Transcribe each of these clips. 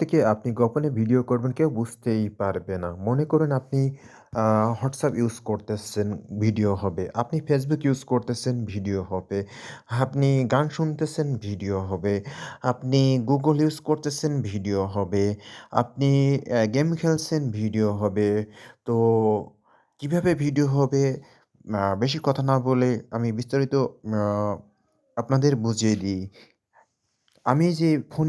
থেকে আপনি গোপনে ভিডিও করবেন কেউ বুঝতেই পারবে না। মনে করুন আপনি হোয়াটসঅ্যাপ ইউজ করতেছেন, ভিডিও হবে। আপনি ফেসবুক ইউজ করতেছেন, ভিডিও হবে। আপনি গান শুনতেছেন, ভিডিও হবে। আপনি গুগল ইউজ করতেছেন, ভিডিও হবে। আপনি গেম খেলছেন, ভিডিও হবে। তো কীভাবে ভিডিও হবে? বেশি কথা না বলে আমি বিস্তারিত আপনাদের বুঝিয়ে দিই। আমি যে ফোন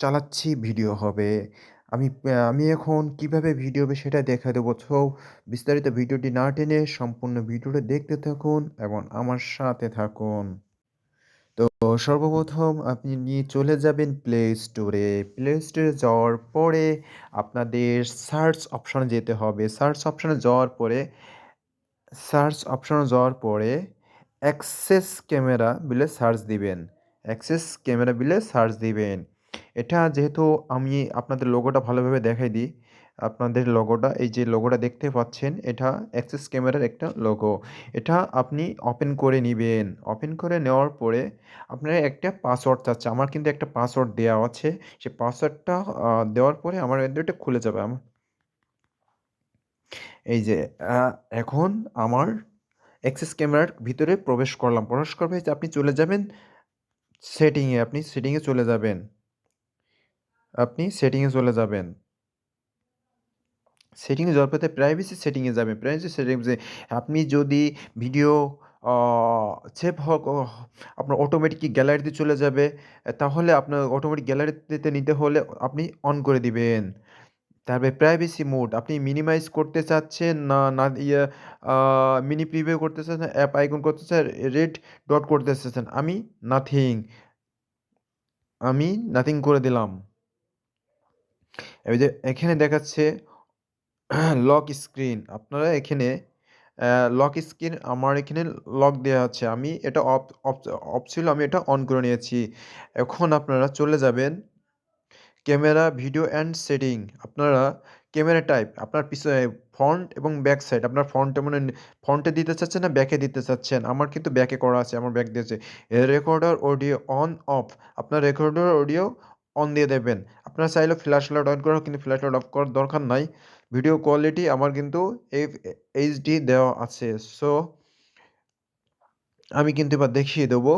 চালাচ্ছি, ভিডিও হবে। আমি আমি এখন কীভাবে ভিডিও হবে সেটা দেখা দেবো। সো বিস্তারিত ভিডিওটি না টেনে সম্পূর্ণ ভিডিওটা দেখতে থাকুন এবং আমার সাথে থাকুন। তো, সর্বপ্রথম আপনি নিয়ে চলে যাবেন প্লে স্টোরে। প্লে স্টোরে যাওয়ার পরে আপনাদের সার্চ অপশানে যেতে হবে। সার্চ অপশানে যাওয়ার পরে সার্চ অপশানে যাওয়ার পরে অ্যাক্সেস ক্যামেরা বলে সার্চ দিবেন। অ্যাক্সেস ক্যামেরা বলে সার্চ দিবেন। এটা যেহেতু আমি আপনাদের লোগোটা ভালোভাবে দেখাই দিই। আপনাদের লোগোটা এই যে লোগোটা দেখতে পাচ্ছেন এটা অ্যাক্সেস ক্যামেরার একটা লোগো। এটা আপনি ওপেন করে নিবেন। ওপেন করে নেওয়ার পরে আপনার একটা পাসওয়ার্ড চাচ্ছে। আমার কিন্তু একটা পাসওয়ার্ড দেওয়া আছে। সেই পাসওয়ার্ডটা দেওয়ার পরে আমার এটা খুলে যাবে। আমার এই যে এখন আমার অ্যাক্সেস ক্যামেরার ভিতরে প্রবেশ করলাম। প্রবেশ করবে আপনি চলে যাবেন সেটিংয়ে, আপনি সেটিংয়ে চলে যাবেন। আপনি সেটিংয়ে চলে যাবেন। সেটিংয়ে যাওয়ার পথে প্রাইভেসি সেটিংয়ে যাবেন। প্রাইভেসি সেটিংসে আপনি যদি ভিডিও সেভ হোক আপনার অটোমেটিক গ্যালারিতে চলে যাবে। তাহলে আপনার অটোমেটিক গ্যালারিতে নিতে হলে আপনি অন করে দিবেন। তারপরে প্রাইভেসি মোড আপনি মিনিমাইজ করতে চাচ্ছেন না, না ইয়া মিনি প্রিভিউ করতে চাচ্ছেন, অ্যাপ আইকন করতে চাচ্ছেন, রেড ডট করতে চাচ্ছেন। আমি নাথিং। আমি নাথিং করে দিলাম। এই যে এখানে দেখাচ্ছে লক স্ক্রিন। আপনারা এখানে লক স্ক্রিন আমার এখানে লক দেওয়া আছে। আমি এটা অফ অফ ছিল আমি এটা অন করে নিয়েছি। এখন আপনারা চলে যাবেন ক্যামেরা, ভিডিও অ্যান্ড সেটিং। আপনারা ক্যামেরা টাইপ আপনার পিছনে ফ্রন্ট এবং ব্যাক সাইড আপনার ফ্রন্টে মানে ফ্রন্টে দিতে চাচ্ছেন না ব্যাকে দিতে চাচ্ছেন। আমার কিন্তু ব্যাকে করা আছে। আমার ব্যাক দিয়েছে। রেকর্ডার অডিও অন অফ আপনার রেকর্ডার অডিও অন দিয়ে দেবেন। আপনারা চাইলে ফ্ল্যাশ লাইট অন করেও কিন্তু ফ্ল্যাশ লাইট অফ করার দরকার নাই। ভিডিও কোয়ালিটি আমার কিন্তু এফ এইচডি দেওয়া আছে। সো আমি কিন্তু এবার দেখিয়ে দেবো।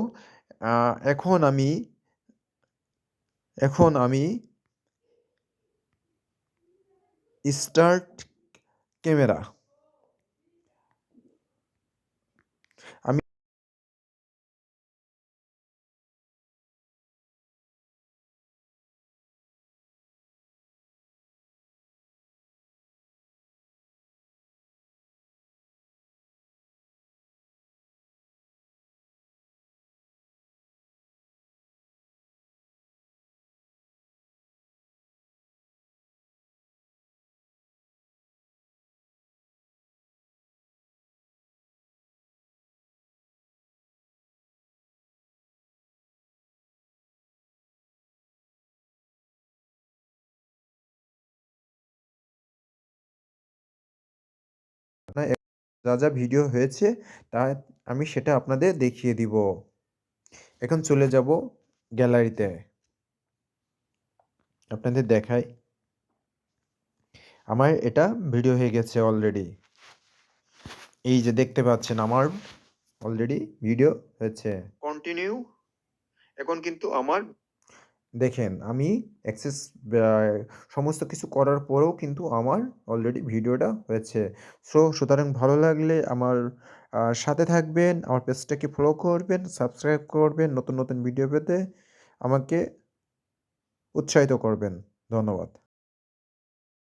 এখন আমি এখন আমি স্টার্ট ক্যামেরা। যা, যা ভিডিও হয়েছে তা আমি সেটা আপনাদের দেখিয়ে দিব। এখন চলে যাব গ্যালারিতে। আপনাদের দেখাই। আমার এটা ভিডিও হয়ে গেছে অলরেডি। এই যে দেখতে পাচ্ছেন আমার অলরেডি ভিডিও হয়েছে। কন্টিনিউ এখন কিন্তু আমার দেখেন আমি অ্যাক্সেস সমস্ত কিছু করার পরেও কিন্তু আমার অলরেডি ভিডিওটা হয়েছে। সো সুতরাং ভালো লাগলে আমার সাথে থাকবেন, আমার পেজটাকে ফলো করবেন, সাবস্ক্রাইব করবেন, নতুন, নতুন ভিডিও পেতে আমাকে উৎসাহিত করবেন। ধন্যবাদ।